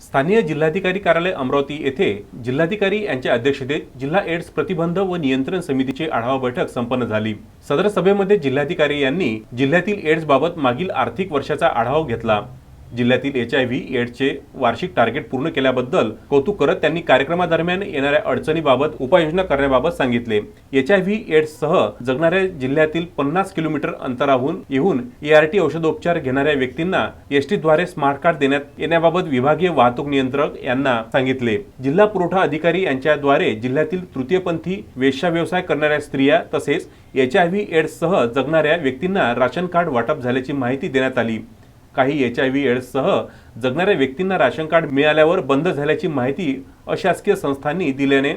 स्थानीय जिल्हाधिकारी कार्यालय अमरावती येथे जिल्हाधिकारी यांच्या अध्यक्षतेत जिल्हा एड्स प्रतिबंध व नियंत्रण समितीची आढावा बैठक संपन्न झाली. सदर सभेमध्ये जिल्हाधिकारी यांनी जिल्ह्यातील एड्स बाबत मागील आर्थिक वर्षाचा आढावा घेतला. जिल्ह्यातील एच आय व्ही एड्सचे वार्षिक टार्गेट पूर्ण केल्याबद्दल कौतुक करत त्यांनी कार्यक्रमादरम्यान येणाऱ्या अडचणीबाबत उपाययोजना करण्याबाबत सांगितले. एच आय व्ही एड्ससह जगणाऱ्या जिल्ह्यातील पन्नास किलोमीटर अंतराहून येऊन एआरटी औषधोपचार घेणाऱ्या व्यक्तींना एसटीद्वारे स्मार्ट कार्ड देण्यात येण्याबाबत विभागीय वाहतूक नियंत्रक यांना सांगितले. जिल्हा पुरवठा अधिकारी यांच्याद्वारे जिल्ह्यातील तृतीयपंथी वेश्या व्यवसाय करणाऱ्या स्त्रिया तसेच एच आय व्ही एड्ससह जगणाऱ्या व्यक्तींना राशन कार्ड वाटप झाल्याची माहिती देण्यात आली. काही एच आय व्ही एड्ससह जगणाऱ्या व्यक्तींना राशन कार्ड मिळाल्यावर बंद झाल्याची माहिती अशासकीय संस्थांनी दिल्याने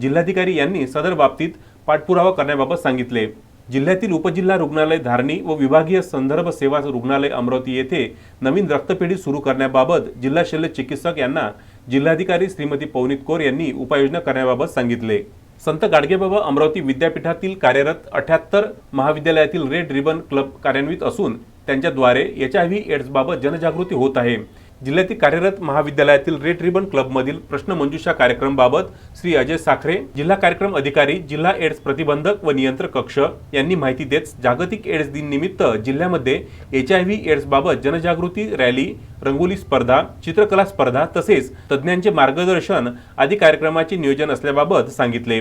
जिल्हाधिकारी यांनी सदर बाबतीत पाठपुरावा करण्याबाबत सांगितले. जिल्ह्यातील उपजिल्हा रुग्णालय धारणी व विभागीय संदर्भ सेवा रुग्णालय अमरावती येथे नवीन रक्तपेढी सुरू करण्याबाबत जिल्हा शल्य चिकित्सक यांना जिल्हाधिकारी श्रीमती पवनीत कौर यांनी उपाययोजना करण्याबाबत सांगितले. संत गाडगेबाबा अमरावती विद्यापीठातील कार्यरत अठ्याहत्तर महाविद्यालयातील रेड रिबन क्लब कार्यान्वित असून त्यांच्याद्वारे एच आय व्ही एड्सबाबत जनजागृती होत आहे. जिल्ह्यातील कार्यरत महाविद्यालयातील रेड रिबन क्लबमधील प्रश्नमंजुषा कार्यक्रमाबाबत श्री अजय साखरे जिल्हा कार्यक्रम अधिकारी जिल्हा एड्स प्रतिबंधक व नियंत्रण कक्ष यांनी माहिती देत जागतिक एड्स दिन निमित्त जिल्ह्यामध्ये एच आय व्ही एड्सबाबत जनजागृती रॅली रंगोली स्पर्धा चित्रकला स्पर्धा तसेच तज्ज्ञांचे मार्गदर्शन आदी कार्यक्रमाचे नियोजन असल्याबाबत सांगितले.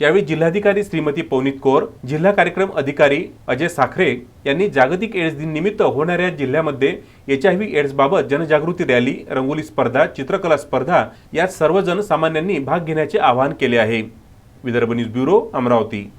यावेळी जिल्हाधिकारी श्रीमती पवनीत कौर जिल्हा कार्यक्रम अधिकारी अजय साखरे यांनी जागतिक एड्स दिन निमित्त होणाऱ्या जिल्ह्यामध्ये एच आय व्ही एड्सबाबत जनजागृती रॅली रंगोली स्पर्धा चित्रकला स्पर्धा यात सर्वजण सामान्यांनी भाग घेण्याचे आवाहन केले आहे. Vidarbha news bureau Amravati.